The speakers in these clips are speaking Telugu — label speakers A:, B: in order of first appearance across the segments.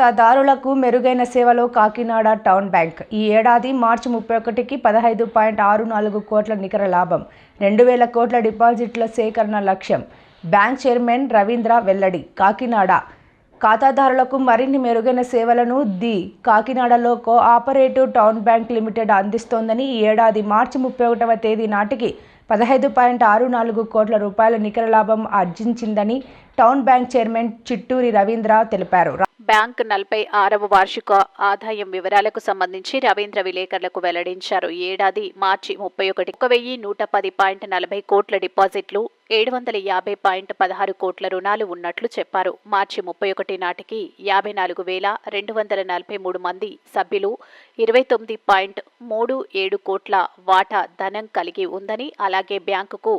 A: ఖాతాదారులకు మెరుగైన సేవలో కాకినాడ టౌన్ బ్యాంక్. ఈ ఏడాది మార్చి ముప్పై ఒకటికి పదహైదు పాయింట్ ఆరు నాలుగు కోట్ల నికర లాభం రెండు వేల కోట్ల డిపాజిట్ల సేకరణ లక్ష్యం. బ్యాంక్ చైర్మన్ రవీంద్ర వెల్లడి కాకినాడ. ఖాతాదారులకు మరిన్ని మెరుగైన సేవలను ది కాకినాడలో cooperative town bank limited అందిస్తోందని ఈ ఏడాది మార్చి ముప్పై ఒకటవ తేదీ నాటికి పదహైదు పాయింట్ ఆరు నాలుగు కోట్ల రూపాయల నికర లాభం ఆర్జించిందని town bank chairman Chitturi Ravindra తెలిపారు.
B: బ్యాంక్ నలభై ఆరవ వార్షిక ఆదాయం వివరాలకు సంబంధించి రవీంద్ర విలేకరులకు వెల్లడించారు. ఏడాది మార్చి ముప్పై ఒకటి ఒక వెయ్యి నూట పది పాయింట్ నలభై కోట్ల డిపాజిట్లు ఏడు వందల యాభై పాయింట్ పదహారు కోట్ల రుణాలు ఉన్నట్లు చెప్పారు. మార్చి ముప్పై ఒకటి నాటికి యాభై నాలుగు వేల రెండు వందల నలభై మూడు మంది సభ్యులు ఇరవై తొమ్మిది పాయింట్ మూడు ఏడు కోట్ల వాటా ధనం కలిగి ఉందని అలాగే బ్యాంకుకు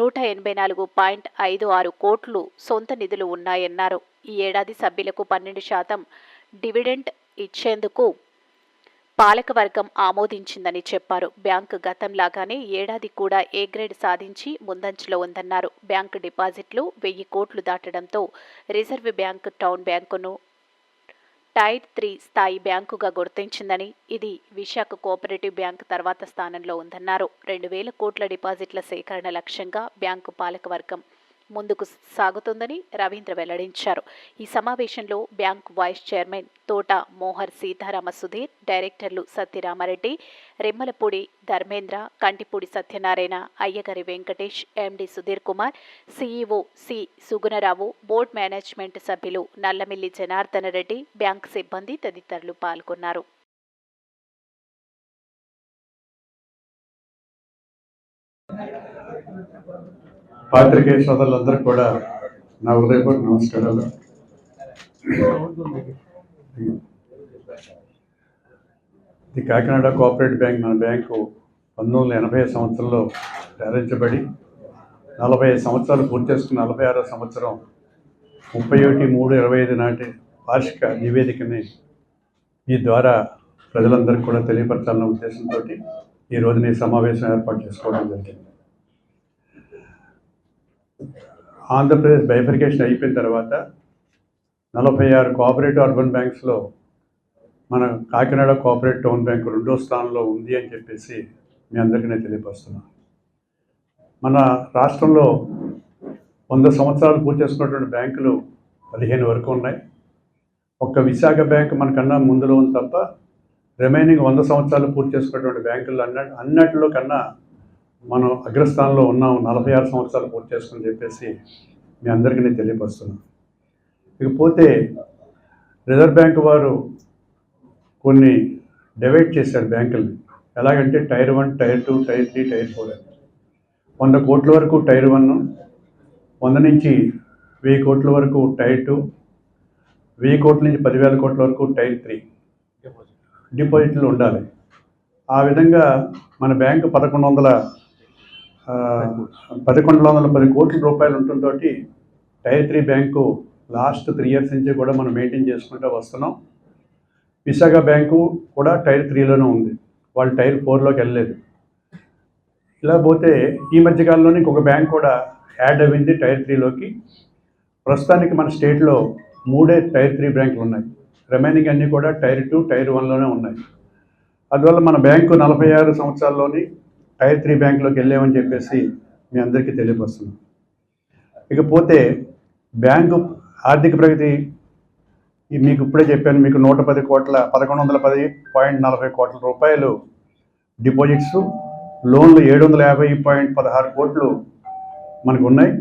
B: నూట ఎనభై నాలుగు పాయింట్ ఐదు ఆరు కోట్లు సొంత నిధులు ఉన్నాయన్నారు. ఈ ఏడాది సభ్యులకు పన్నెండు శాతం డివిడెంట్ ఇచ్చేందుకు పాలకవర్గం ఆమోదించిందని చెప్పారు. బ్యాంకు గతంలాగానే ఏడాది కూడా ఏ గ్రేడ్ సాధించి ముందంజలో ఉందన్నారు. బ్యాంకు డిపాజిట్లు వెయ్యి కోట్లు దాటడంతో రిజర్వ్ బ్యాంక్ టౌన్ బ్యాంకును టైర్ త్రీ స్థాయి బ్యాంకుగా గుర్తించిందని ఇది విశాఖ కోఆపరేటివ్ బ్యాంక్ తర్వాత స్థానంలో ఉందన్నారు. రెండు వేల కోట్ల డిపాజిట్ల సేకరణ లక్ష్యంగా బ్యాంకు పాలకవర్గం ముందుకు సాగుతుందని రవీంద్ర వెల్లడించారు. ఈ సమావేశంలో బ్యాంక్ వైస్ చైర్మన్ తోట మోహర్ సీతారామ సుధీర్ డైరెక్టర్లు సత్యరామారెడ్డి రెమ్మలపూడి Dharmendra Kantipudi Satyanarayana Ayyagari Venkatesh MD Sudheer Kumar CEO C Sugunarao board management సభ్యులు నల్లమిల్లి జనార్దన రెడ్డి బ్యాంక్ సిబ్బంది తదితరులు పాల్గొన్నారు.
C: పాత్రికేయ సోదరులందరూ కూడా నా హృదయపూర్వక నమస్కారాలు. ఇది కాకినాడ కోఆపరేటివ్ బ్యాంక్ మన బ్యాంకు పంతొమ్మిది వందల ఎనభై సంవత్సరంలో ప్రారంభించబడి నలభై సంవత్సరాలు పూర్తి చేసుకున్న నలభై ఆరో సంవత్సరం ముప్పై ఒకటి మూడు ఇరవై ఐదు నాటి వార్షిక నివేదికని ఈ ద్వారా ప్రజలందరికీ కూడా తెలియపరచాలన్న ఉద్దేశంతో ఈ రోజున ఈ సమావేశం ఏర్పాటు చేసుకోవడం జరిగింది. ఆంధ్రప్రదేశ్ బైఫర్కేషన్ అయిపోయిన తర్వాత నలభై ఆరు కోఆపరేటివ్ అర్బన్ బ్యాంక్స్లో మన కాకినాడ కోఆపరేటివ్ టౌన్ బ్యాంక్ రెండో స్థానంలో ఉంది అని చెప్పేసి మీ అందరికీ నేను తెలియపరుస్తున్నాను. మన రాష్ట్రంలో వంద సంవత్సరాలు పూర్తి చేసుకున్నటువంటి బ్యాంకులు పదిహేను వరకు ఉన్నాయి. ఒక్క విశాఖ బ్యాంక్ మనకన్నా ముందులో ఉంది తప్ప రిమైనింగ్ వంద సంవత్సరాలు పూర్తి చేసుకున్నటువంటి బ్యాంకులు అన్న అన్నట్లో కన్నా మనం అగ్రస్థానంలో ఉన్నాం నలభై ఆరు సంవత్సరాలు పూర్తి చేసుకుని చెప్పేసి మీ అందరికీ నేను తెలియపరుస్తున్నాను. ఇకపోతే రిజర్వ్ బ్యాంక్ వారు కొన్ని డివైడ్ చేశారు బ్యాంకుల్ని. ఎలాగంటే tier one tier two tier three tier four అని. వంద కోట్ల వరకు టైర్ వన్ వంద నుంచి వెయ్యి కోట్ల వరకు టైర్ టూ వెయ్యి కోట్ల నుంచి పదివేల కోట్ల వరకు టైర్ త్రీ డిపాజిట్లు ఉండాలి. ఆ విధంగా మన బ్యాంకు పదకొండు వందల పదకొండు వందల పది కోట్ల రూపాయలు ఉండటంతో tier three bank last three years నుంచి కూడా మనం మెయింటైన్ చేసుకుంటూ వస్తున్నాం. విశాఖ బ్యాంకు కూడా టైర్ త్రీలోనే ఉంది. వాళ్ళు టైర్ ఫోర్లోకి వెళ్ళలేదు. ఇలా పోతే ఈ మధ్యకాలంలోనే ఇంకొక బ్యాంక్ కూడా యాడ్ అయింది టైర్ త్రీలోకి. ప్రస్తుతానికి మన స్టేట్లో మూడే టైర్ త్రీ బ్యాంకులు ఉన్నాయి. రిమైనింగ్ అన్నీ కూడా టైర్ టూ టైర్ వన్లోనే ఉన్నాయి. అందువల్ల మన బ్యాంకు నలభై ఆరు సంవత్సరాల్లోని టైర్ త్రీ బ్యాంకులోకి వెళ్ళామని చెప్పేసి మీ అందరికీ తెలియపరుస్తున్నాం. ఇకపోతే బ్యాంకు ఆర్థిక ప్రగతి మీకు ఇప్పుడే చెప్పాను మీకు నూట పది కోట్ల పదకొండు వందల పది పాయింట్ నలభై కోట్ల రూపాయలు డిపాజిట్స్ లోన్లు ఏడు వందల యాభై పాయింట్ పదహారు కోట్లు మనకు ఉన్నాయి.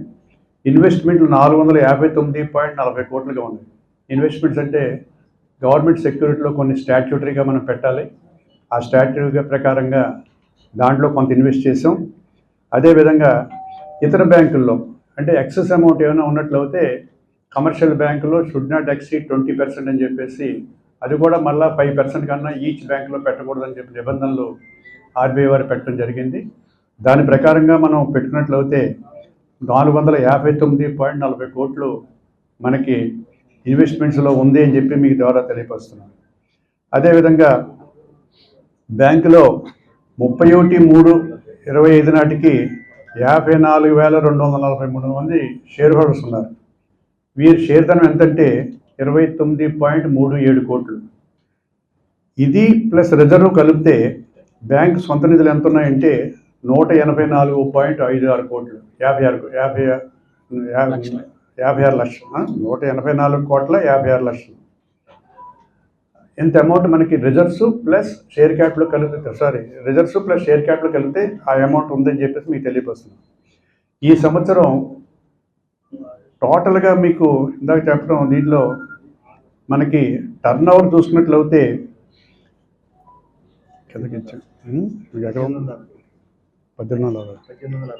C: ఇన్వెస్ట్మెంట్లు నాలుగు వందల యాభై తొమ్మిది పాయింట్ నలభై కోట్లుగా ఉన్నాయి. ఇన్వెస్ట్మెంట్స్ అంటే గవర్నమెంట్ సెక్యూరిటీలో కొన్ని స్టాట్యూటరీగా మనం పెట్టాలి. ఆ స్టాట్యూటరీ ప్రకారంగా దాంట్లో కొంత ఇన్వెస్ట్ చేసాం అదేవిధంగా ఇతర బ్యాంకుల్లో అంటే ఎక్సెస్ అమౌంట్ ఏమైనా ఉన్నట్లయితే కమర్షియల్ బ్యాంకులో should not exceed twenty percent అని చెప్పేసి అది కూడా మళ్ళీ ఫైవ్ పర్సెంట్ కన్నా ఈచ్ బ్యాంకులో పెట్టకూడదని చెప్పి నిబంధనలు ఆర్బీఐ వారు పెట్టడం జరిగింది. దాని ప్రకారంగా మనం పెట్టుకున్నట్లయితే నాలుగు వందల యాభై తొమ్మిది పాయింట్ నలభై కోట్లు మనకి ఇన్వెస్ట్మెంట్స్లో ఉంది అని చెప్పి మీకు ద్వారా తెలియపరుస్తున్నాను. అదేవిధంగా బ్యాంకులో ముప్పై ఒకటి మూడు ఇరవై ఐదు నాటికి యాభై నాలుగు వేల రెండు వందల నలభై మూడు మంది షేర్ హోల్డర్స్ ఉన్నారు. వీరి షేర్ ధనం ఎంతంటే ఇరవై తొమ్మిది పాయింట్ మూడు ఏడు కోట్లు. ఇది ప్లస్ రిజర్వ్ కలిపితే బ్యాంక్ సొంత నిధులు ఎంత ఉన్నాయంటే నూట ఎనభై నాలుగు పాయింట్ ఐదు ఆరు కోట్లు. యాభై ఆరు యాభై యాభై ఆరు లక్షలు? నూట ఎనభై నాలుగు కోట్ల యాభై ఆరు లక్షలు. ఇంత అమౌంట్ మనకి రిజర్వ్స్ ప్లస్ షేర్ క్యాపిటల్ కలిపితే sorry reserves plus share capital కలిపితే ఆ అమౌంట్ ఉందని చెప్పేసి మీకు తెలియపరుస్తున్నాం. ఈ సంవత్సరం టోటల్గా మీకు ఇందాక చెప్పడం దీంట్లో మనకి టర్న్ ఓవర్ చూసుకున్నట్లయితే కిందకి ఇచ్చాం. ఎక్కడ పద్దెనిమిది వందల